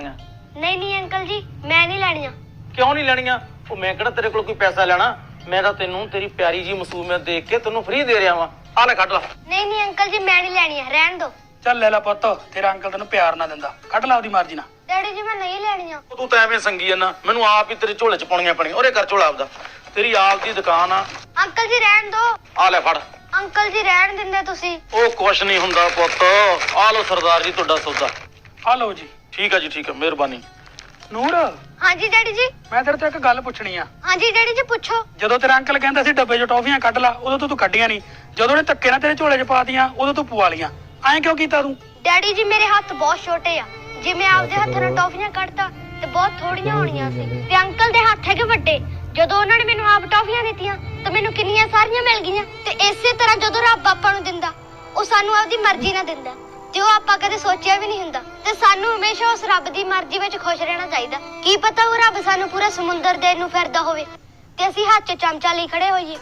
ਨਹੀਂ ਨਹੀਂ ਅੰਕਲ ਜੀ ਮੈਂ ਨਹੀਂ ਲੈਣੀਆਂ। ਕਿਉਂ ਨਹੀਂ ਲੈਣੀਆਂ? ਉਹ ਮੈਂ ਕਿਹੜਾ ਤੇਰੇ ਕੋਲ ਕੋਈ ਪੈਸਾ ਲੈਣਾ? ਮੈਂ ਤਾਂ ਤੈਨੂੰ ਤੇਰੀ ਪਿਆਰੀ ਜੀ ਮਸੂਮੀਅਤ ਦੇਖ ਕੇ ਤੈਨੂੰ ਫ੍ਰੀ ਦੇ ਰਿਹਾ ਵਾਂ। ਆ ਲੈ ਕੱਢ ਲਾ। ਨਹੀਂ ਨਹੀਂ ਅੰਕਲ ਜੀ ਮੈਂ ਨਹੀਂ ਲੈਣੀਆਂ ਰਹਿਣ ਦਿਓ ਚੱਲ ਲੈ ਲੈ ਪੁੱਤ ਤੇਰਾ ਅੰਕਲ ਤੈਨੂੰ ਪਿਆਰ ਨਾ ਦਿੰਦਾ। ਕੱਢ ਲਾ ਉਹਦੀ ਮਰਜ਼ੀ ਨਾਲ। ਡੈਡੀ ਜੀ ਮੈਂ ਨਹੀਂ ਲੈਣੀਆਂ। ਤੂੰ ਤਾਂ ਐਵੇਂ ਸੰਗੀ ਜਾਂਦਾ ਮੈਨੂੰ ਆਪ ਹੀ ਤੇਰੇ ਝੋਲੇ ਚ ਪਾਉਣੀਆਂ ਪੈਣੀਆਂ ਉਹਰੇ ਕਰ ਝੋਲਾ ਆਪਦਾ। ਤੇਰੀ ਆਪ ਦੀ ਦੁਕਾਨ ਆ। ਅੰਕਲ ਜੀ ਰਹਿਣ ਦਿਓ ਆ ਲੈ ਫੜ। ਅੰਕਲ ਜੀ ਰਹਿਣ ਦਿੰਦੇ ਤੁਸੀਂ। ਉਹ ਕੁਛ ਨਹੀਂ ਹੁੰਦਾ ਪੁੱਤ। ਆ ਲੋ ਸਰਦਾਰ ਜੀ ਤੁਹਾਡਾ ਸੌਦਾ। ਆ ਲਓ ਜੀ। ਠੀਕ ਆ ਜੀ ਠੀਕ ਆ ਮਿਹਰਬਾਨੀ। ਨੂਰ ਹਾਂਜੀ ਡੈਡੀ ਜੀ। ਮੈਂ ਤੇਰੇ ਤੋਂ ਇੱਕ ਗੱਲ ਪੁੱਛਣੀ ਆ। ਹਾਂਜੀ ਡੈਡੀ ਜੀ ਪੁੱਛੋ। ਜਦੋਂ ਤੇਰਾ ਅੰਕਲ ਕਹਿੰਦਾ ਸੀ ਡੱਬੇ 'ਚ ਟੌਫੀਆਂ ਕੱਢ ਲਾ ਉਦੋਂ ਤੋਂ ਤੂੰ ਕੱਢੀਆਂ ਨਹੀਂ। ਜਦੋਂ ਉਹਨੇ ਧੱਕੇ ਨਾਲ ਤੇਰੇ ਝੋਲੇ 'ਚ ਪਾਤੀਆਂ ਉਦੋਂ ਤੂੰ ਪਵਾ ਲੀਆਂ ਐਂ ਕਿਉਂ ਕੀਤਾ ਤੂੰ? ਡੈਡੀ ਜੀ ਮੇਰੇ ਹੱਥ ਬਹੁਤ ਛੋਟੇ ਆ। ਜੇ ਮੈਂ ਆਪਦੇ ਹੱਥਾਂ ਨਾਲ ਟੌਫੀਆਂ ਕੱਢਦਾ ਤੇ ਬਹੁਤ ਥੋੜੀਆਂ ਹੋਣੀਆਂ ਸੀ। ਤੇ ਅੰਕਲ ਦੇ ਹੱਥ ਹੈਗੇ ਵੱਡੇ। ਜਦੋਂ ਉਹਨਾਂ ਨੇ ਮੈਨੂੰ ਆਪ ਟੌਫੀਆਂ ਦਿੱਤੀਆਂ ਤਾਂ ਮੈਨੂੰ ਕਿੰਨੀਆਂ ਸਾਰੀਆਂ ਮਿਲ ਗਈਆਂ। ਤੇ ਇਸੇ ਤਰ੍ਹਾਂ ਜਦੋਂ ਰੱਬ ਆਪਾਂ ਨੂੰ ਦਿੰਦਾ ਉਹ ਸਾਨੂੰ ਆਪਦੀ ਮਰਜ਼ੀ ਨਾਲ ਦਿੰਦਾ। ਤੇ ਉਹ ਆਪਾਂ ਕਦੇ ਸੋਚਿਆ ਵੀ ਨਹੀਂ ਹੁੰਦਾ ਤੇ ਸਾਨੂੰ ਹਮੇਸ਼ਾ ਉਸ ਰੱਬ ਦੀ ਮਰਜ਼ੀ ਵਿੱਚ ਖੁਸ਼ ਰਹਿਣਾ ਚਾਹੀਦਾ। ਕੀ ਪਤਾ ਉਹ ਰੱਬ ਸਾਨੂੰ ਪੂਰਾ ਸਮੁੰਦਰ ਦੇਣ ਨੂੰ ਫਿਰਦਾ ਹੋਵੇ ਤੇ ਅਸੀਂ ਹੱਥ 'ਚ ਚਮਚਾ ਲਈ ਖੜੇ ਹੋਈਏ।